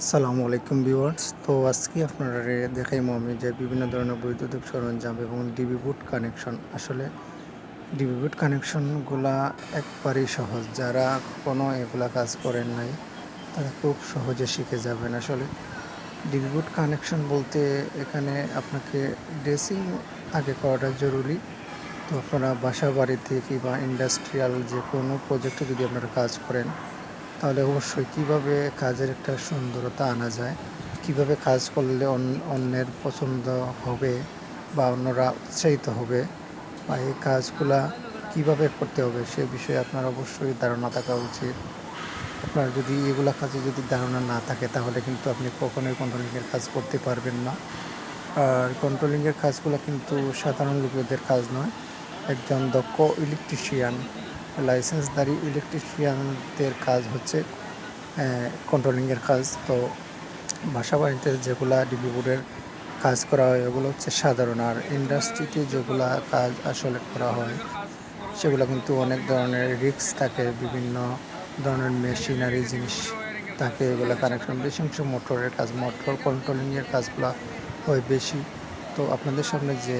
আসসালামু আলাইকুম ভিউয়ার্স। তো আজকে আপনারা দেখাইমো আমি যে বিভিন্ন ধরনের বৈদ্যুতিক সরঞ্জাম এবং ডিবি বুট কানেকশন আসলে ডিবি বুট কানেকশনগুলা একবারেই সহজ। যারা কোনো এগুলা কাজ করেন নাই, তারা খুব সহজে শিখে যাবেন। আসলে ডিবি বুট কানেকশন বলতে এখানে আপনাকে ড্রেসিং আগে করাটা জরুরি। তো আপনারা বাসা বাড়িতে কিংবা ইন্ডাস্ট্রিয়াল যে কোনো প্রজেক্টে যদি আপনারা কাজ করেন তাহলে অবশ্যই কীভাবে কাজের একটা সুন্দরতা আনা যায়? কীভাবে কাজ করলে অন- অন্যের পছন্দ হবে বা অন্যরা উৎসাহিত হবে? বা এই কাজগুলা কীভাবে করতে হবে সে বিষয়ে আপনার অবশ্যই ধারণা থাকা উচিত। আপনার যদি এগুলা কাজে যদি ধারণা না থাকে, তাহলে কিন্তু আপনি কখনোই কন্ট্রোলিংয়ের কাজ করতে পারবেন না। আর কন্ট্রোলিংয়ের কাজগুলো কিন্তু সাধারণ লোকেদের কাজ নয়, একজন দক্ষ ইলেকট্রিশিয়ান লাইসেন্সধারী ইলেকট্রিশিয়ানদের কাজ হচ্ছে কন্ট্রোলিংয়ের কাজ। তো বাসা বাড়িতে যেগুলা ডিবি বোর্ডের কাজ করা হয় ওগুলো হচ্ছে সাধারণ। আর ইন্ডাস্ট্রিতে যেগুলা কাজ আসলে করা হয়, সেগুলো কিন্তু অনেক ধরনের রিস্ক থাকে, বিভিন্ন ধরনের মেশিনারি জিনিস থাকে, এগুলো কানেকশন বেশি অংশ মোটরের কাজ মোটর কন্ট্রোলিংয়ের কাজগুলো হয় বেশি। তো আপনাদের সামনে যে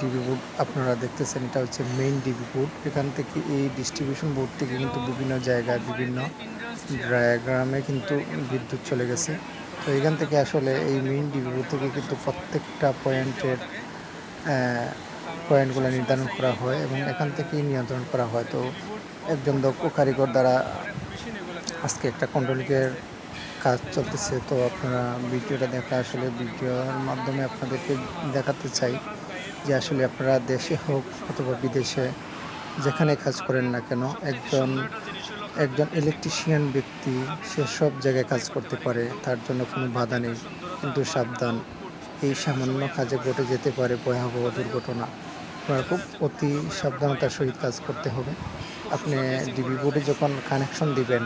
ডিবি বোর্ড আপনারা দেখতেছেন, এটা হচ্ছে মেইন ডিবি বোর্ড এখান থেকে এই ডিস্ট্রিবিউশন বোর্ড থেকে কিন্তু বিভিন্ন জায়গায় বিভিন্ন ডায়াগ্রামে কিন্তু বিদ্যুৎ চলে গেছে। তো এখান থেকে আসলে এই মেইন ডিবি বোর্ড থেকে কিন্তু প্রত্যেকটা পয়েন্টের পয়েন্টগুলো নির্ধারণ করা হয় এবং এখান থেকেই নিয়ন্ত্রণ করা হয়। তো একজন দক্ষ কারিগর দ্বারা আজকে একটা কন্ট্রোলিংয়ের কাজ চলতেছে, তো আপনারা ভিডিওটা দেখা আসলে ভিডিওর মাধ্যমে আপনাদেরকে দেখাতে চাই যে আসলে আপনারা দেশে হোক অথবা বিদেশে যেখানে কাজ করেন না কেন, একজন একজন ইলেকট্রিশিয়ান ব্যক্তি, সে সব জায়গায় কাজ করতে পারে, তার জন্য কোনো বাধা নেই, কিন্তু সাবধান। এই সামান্য কাজে ঘটে যেতে পারে ভয়াবহ দুর্ঘটনা। আপনার খুব অতি সাবধানতার সহিত কাজ করতে হবে। আপনি ডিবি বোর্ডে যখন কানেকশন দিবেন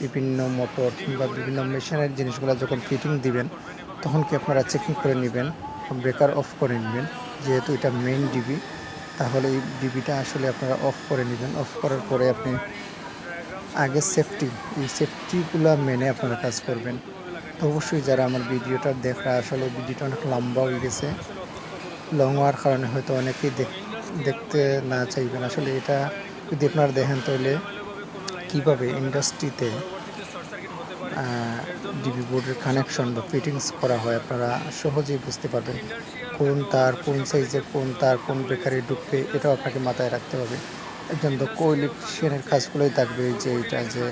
বিভিন্ন মোটর কিংবা বিভিন্ন মেশিনের জিনিসগুলো যখন ফিটিং দিবেন, তখন কি আপনারা চেকিং করে নেবেন ব্রেকার অফ করে নেবেন? যেহেতু এটা মেইন ডিবি তাহলে এই ডিবিটা আসলে আপনারা অফ করে নেবেন। অফ করার পরে আপনি আগে সেফটি এই সেফটিগুলো মেনে আপনারা কাজ করবেন। তো অবশ্যই যারা আমার ভিডিওটা দেখা আসলে ভিডিওটা অনেক লম্বা হয়ে গেছে। লং হওয়ার কারণে হয়তো অনেকেই দেখ- দেখতে না চাইবেন। আসলে এটা যদি আপনারা দেখেন তাহলে কীভাবে ইন্ডাস্ট্রিতে ডিবি বোর্ডের কানেকশন বা ফিটিংস করা হয় আপনারা সহজেই বুঝতে পারবেন কোন তার, কোন সাইজের কোন তার, কোন বেকারে ঢুকবে, এটাও আপনাকে মাথায় রাখতে হবে। একজন দক্ষ ইলেকট্রিশিয়ানের কাজগুলোই থাকবে যে এটা যে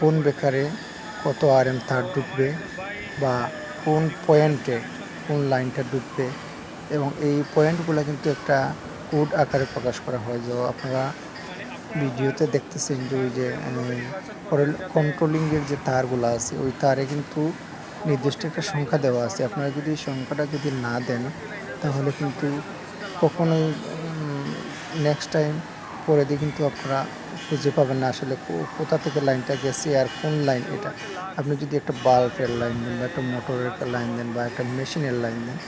কোন বেকারে কত আর এম তার ঢুকবে বা কোন পয়েন্টে কোন লাইনটা ঢুকবে এবং এই পয়েন্টগুলো কিন্তু একটা কোড আকারে প্রকাশ করা হয়। যে আপনারা ভিডিওতে দেখতেছেন যে ওই যে কন্ট্রোলিংয়ের যে তারগুলো আছে, ওই তারে কিন্তু নির্দিষ্ট একটা সংখ্যা দেওয়া আছে। আপনারা যদি সংখ্যাটা যদি না দেন, তাহলে কিন্তু কখনোই নেক্সট টাইম পরে দিয়ে কিন্তু আপনারা খুঁজে পাবেন না আসলে কোথা থেকে লাইনটা গেছে আর কোন লাইন এটা। আপনি যদি একটা বাল্বের লাইন দেন বা একটা মোটরের লাইন দেন বা একটা মেশিনের লাইন দেন,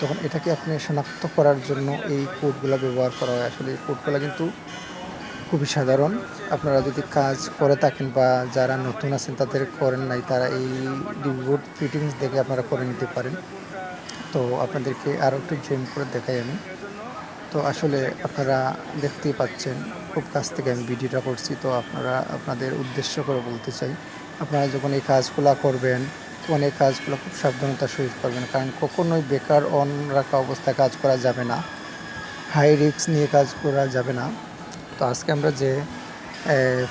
তখন এটাকে আপনি শনাক্ত করার জন্য এই কোডগুলো ব্যবহার করা হয়? আসলে এই কোডগুলো কিন্তু খুবই সাধারণ। আপনারা যদি কাজ করে থাকেন বা যারা নতুন আছেন তাদের করেন নাই, তারা এই ডিবোর্ড ফিটিংস দেখে আপনারা করে নিতে পারেন। তো আপনাদেরকে আরও একটু জুম করে দেখাই আমি। তো আসলে আপনারা দেখতেই পাচ্ছেন, খুব কাছ থেকে আমি ভিডিওটা করছি। তো আপনারা, আপনাদের উদ্দেশ্য করে বলতে চাই, আপনারা যখন এই কাজগুলো করবেন, তখন এই কাজগুলো খুব সাবধানতার সহিত করবেন। কারণ কখনোই বেকার অন রাখা অবস্থায় কাজ করা যাবে না। হাই রিস্ক নিয়ে কাজ করা যাবে না। তো আজকে আমরা যে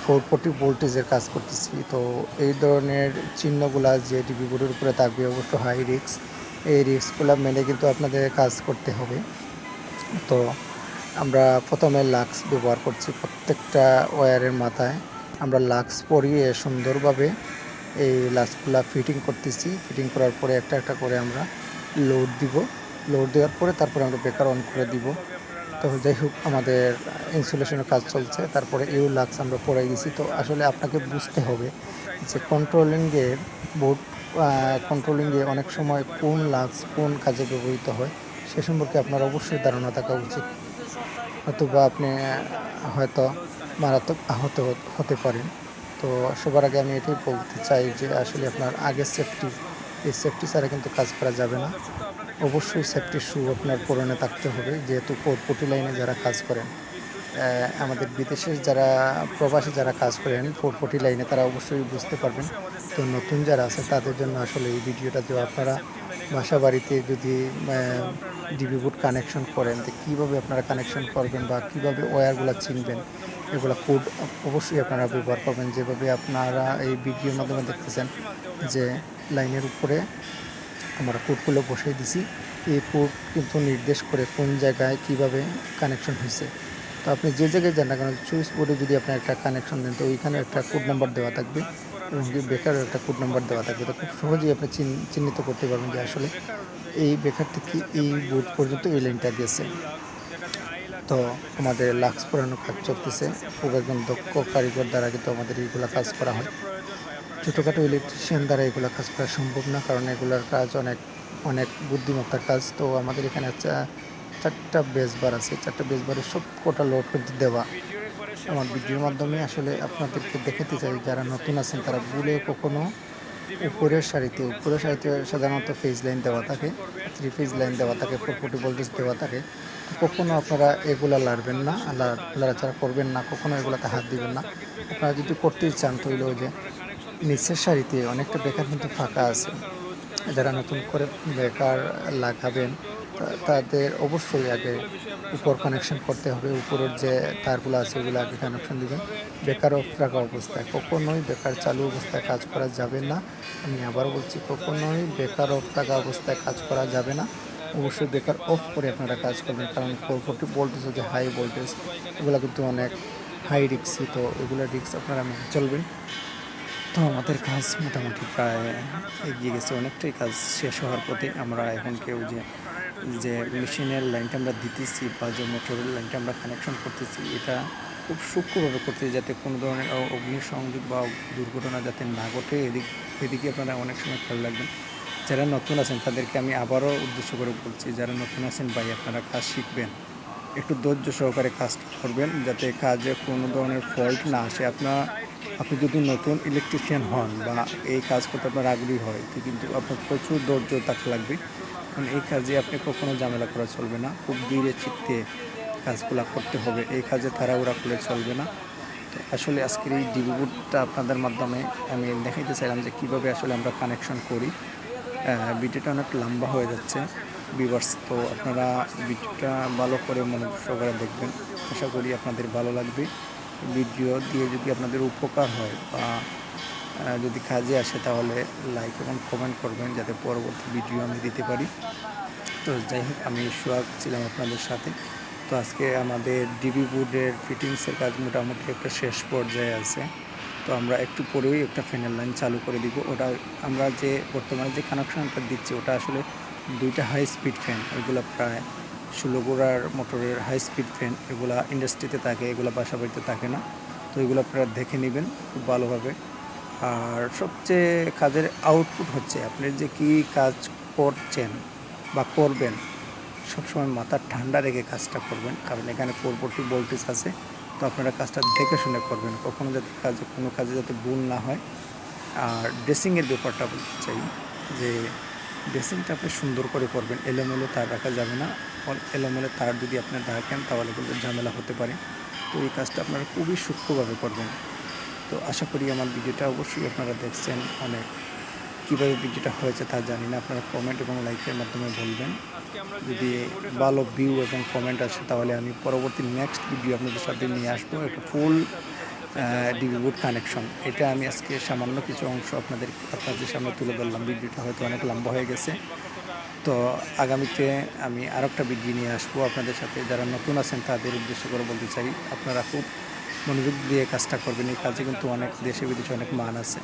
ফোর ফোর্টি ভোল্টেজের কাজ করতেছি, তো এই ধরনের চিহ্নগুলা যে ডিবি বোর্ডের উপরে থাকবে, অবশ্য হাই রিক্স এই রিক্সগুলো মেনে কিন্তু আপনাদের কাজ করতে হবে। তো আমরা প্রথমে লাক্স ব্যবহার করছি প্রত্যেকটা ওয়্যারের মাথায়। আমরা লাক্স পরিয়ে সুন্দরভাবে এই লাক্সগুলা ফিটিং করতেছি। ফিটিং করার পরে একটা একটা করে আমরা লোড দিব। লোড দেওয়ার পরে তারপরে আমরা বেকার অন করে দিব। তো যাই হোক, আমাদের ইনসুলেশনের কাজ চলছে, তারপরে ইউ লাক্স আমরা পড়ে গেছি তো আসলে আপনাকে বুঝতে হবে যে কন্ট্রোলিংয়ের বোর্ড কন্ট্রোলিংয়ে অনেক সময় কোন লাক্স কোন কাজে ব্যবহৃত হয়, সে সম্পর্কে আপনার অবশ্যই ধারণা থাকা উচিত। অথবা আপনি, হয়তো মারাত্মক আহত হতে পারেন। তো তো সবার আগে আমি এটাই বলতে চাই যে আসলে আপনার আগে সেফটি এই সেফটি ছাড়া কিন্তু কাজ করা যাবে না। অবশ্যই সেফটি শ্যু আপনার পরনে থাকতে হবে। যেহেতু পটি লাইনে যারা কাজ করেন আমাদের বিদেশের যারা, প্রবাসী যারা কাজ করেন ফোর ফোর্টি লাইনে তারা অবশ্যই বুঝতে পারবেন। তো নতুন যারা আছে, তাদের জন্য আসলে এই ভিডিওটা দেওয়া আপনারা বাসা বাড়িতে যদি ডিবি বুট কানেকশন করেন তো কীভাবে আপনারা কানেকশন করবেন বা কীভাবে ওয়্যারগুলো চিনবেন, এগুলো কোড অবশ্যই আপনারা ব্যবহার করবেন। যেভাবে আপনারা এই ভিডিওর মাধ্যমে দেখতেছেন যে লাইনের উপরে আমরা কোডগুলো বসিয়ে দিছি। এই কোড কিন্তু নির্দেশ করে কোন জায়গায় কীভাবে কানেকশন হয়েছে। তো আপনি যে জায়গায় যান না কেন সুইচ বোর্ডে যদি আপনি একটা কানেকশন দেন, তো ওইখানে একটা কোড নাম্বার দেওয়া থাকবে এবং বেকারও একটা কোড নাম্বার দেওয়া থাকবে। তো খুব সহজেই আপনি চিহ্ন- চিহ্নিত করতে পারবেন যে আসলে এই বেকার থেকে এই বোর্ড পর্যন্ত এই লাইনটা গেছে। তো আমাদের লাক্স পড়ানো কাজ চলতেছে। খুব একদম দক্ষ কারিগর দ্বারা কিন্তু আমাদের এইগুলো কাজ করা হয়। ছোটোখাটো ইলেকট্রিশিয়ান দ্বারা এগুলো কাজ করা সম্ভব না, কারণ এগুলোর কাজ অনেক অনেক বুদ্ধিমত্তার কাজ। তো আমাদের এখানে চারটা বেসবার আছে। চারটা বেসবারের সব কটা লোড কিন্তু দেওয়া। আমার ভিডিওর মাধ্যমে আসলে আপনাদেরকে দেখাতে চাই, যারা নতুন আছেন তারা ভুলে কখনো উপরের সারিতে উপরের সারিতে সাধারণত ফেজ লাইন দেওয়া থাকে থ্রি ফেজ লাইন দেওয়া থাকে ফোর ফোর্টি ভোল্টেজ দেওয়া থাকে। কখনো আপনারা এগুলা লাড়বেন না লাড়াচাড়া করবেন না, কখনো এগুলাতে হাত দিবেন না। আপনারা যদি করতেই চান তো হইলেও যে নিচের সারিতে অনেকটা বেকার কিন্তু ফাঁকা আছে। যারা নতুন করে বেকার লাগাবেন তাদের অবশ্যই আগে উপর কানেকশন করতে হবে। উপরের যে তারগুলো আছে, ওগুলো আগে কানেকশন দেবেন। বেকার অফ রাখা অবস্থায়, কখনোই বেকার চালু অবস্থায় কাজ করা যাবে না। আমি আবার বলছি, কখনোই বেকার অফ থাকা অবস্থায় কাজ করা যাবে না। অবশ্যই বেকার অফ করে আপনারা কাজ করবেন, কারণ ফোর ফোর্টি ভোল্টেজ যে হাই ভোল্টেজ এগুলো কিন্তু অনেক হাই রিক্সি তো এগুলো রিক্স আপনারা চলবেন। তো আমাদের কাজ মোটামুটি প্রায় এগিয়ে গেছে। অনেকটাই কাজ শেষ হওয়ার পথে আমরা এখন কেউ যে যে মেশিনের লাইনটা আমরা দিতেছি বা যে মোটরের লাইনটা আমরা কানেকশন করতেছি, এটা খুব সূক্ষ্মভাবে করতেছি যাতে কোনো ধরনের অগ্নিসংযোগ বা দুর্ঘটনা যাতে না ঘটে, এদিক, এদিকে আপনারা অনেক সময় খেয়াল রাখবেন। যারা নতুন আছেন তাদেরকে আমি আবারও উদ্দেশ্য করে বলছি, যারা নতুন আছেন ভাই, আপনারা কাজ শিখবেন। একটু ধৈর্য সহকারে কাজটা করবেন যাতে কাজে কোনো ধরনের ফল্ট না আসে। আপনার, আপনি যদি নতুন ইলেকট্রিশিয়ান হন বা এই কাজ করতে আপনার আগ্রহী হয়, তো কিন্তু আপনার প্রচুর ধৈর্য থাকা লাগবে। কারণ এই কাজে আপনি কখনো ঝামেলা করা চলবে না। খুব ধীরে চিত্তে কাজগুলো করতে হবে। এই কাজে তাড়াহুড়া করলে চলবে না। তো আসলে আজকের এই ডিবিবুটটা আপনাদের মাধ্যমে আমি দেখাইতে চাইলাম যে কীভাবে আসলে আমরা কানেকশন করি। ভিডিওটা অনেক লম্বা হয়ে যাচ্ছে। বিভার্স তো আপনারা ভিডিওটা ভালো করে মনোযোগ সহকারে দেখবেন। আশা করি আপনাদের ভালো লাগবে। ভিডিও দিয়ে যদি আপনাদের উপকার হয় বা যদি কাজে আসে তাহলে লাইক এবং কমেন্ট করবেন যাতে পরবর্তী ভিডিও আমি দিতে পারি। তো যাই হোক, আমি সোহাগ ছিলাম আপনাদের সাথে। তো আজকে আমাদের ডিবি বোর্ডের ফিটিংসের কাজ মোটামুটি একটা শেষ পর্যায়ে আছে। তো আমরা একটু পরেই একটা ফ্যানের লাইন চালু করে দিব। ওটা আমরা যে, বর্তমানে যে কানেকশানটা দিচ্ছি, ওটা আসলে দুইটা হাই স্পিড ফ্যান ওইগুলো প্রায় ষোলো গোড়ার মোটরের হাই স্পিড ফ্যান এগুলো ইন্ডাস্ট্রিতে থাকে, এগুলো বাসা বাড়িতে থাকে না। তো এগুলো আপনারা দেখে নেবেন খুব ভালোভাবে। আর সবচেয়ে কাজের আউটপুট হচ্ছে আপনি যে কি কাজ করছেন বা করবেন, সবসময় মাথা ঠান্ডা রেখে কাজটা করবেন। কারণ এখানে পরবর্তী ভোল্টেজ আছে, তো আপনারা কাজটা দেখে শুনে করবেন। কখনো যাতে কাজে, কোনো কাজে যাতে ভুল না হয়। আর ড্রেসিংয়ের ব্যাপারটা বলতে চাই যে ড্রেসিংটা আপনি সুন্দর করে করবেন। এলোমেলো তার রাখা যাবে না। এলোমেলো তার যদি আপনি রাখেন, তাহলে কিন্তু ঝামেলা হতে পারে। তো এই কাজটা আপনারা খুবই সূক্ষ্মভাবে করবেন। তো আশা করি আমার ভিডিওটা অবশ্যই আপনারা দেখছেন। অনেক কীভাবে ভিডিওটা হয়েছে তা জানি না। আপনারা কমেন্ট এবং লাইকের মাধ্যমে বলবেন। যদি ভালো ভিউ এবং কমেন্ট আসে, তাহলে আমি পরবর্তী নেক্সট ভিডিও আপনাদের সাথে নিয়ে আসব। একটা ফুল ডিবি বুট কানেকশন এটা আমি আজকে সামান্য কিছু অংশ আপনাদের আপনাদের সামনে তুলে ধরলাম। ভিডিওটা হয়তো অনেক লম্বা হয়ে গেছে। তো আগামীতে আমি আর একটা ভিডিও নিয়ে আসব আপনাদের সাথে। যারা নতুন আছেন, তাদের উদ্দেশ্য করে বলতে চাই, আপনারা খুব মনোযোগ দিয়ে কাজটা করবেন। এই কাজে কিন্তু অনেক দেশে বিদেশে অনেক মান আছে।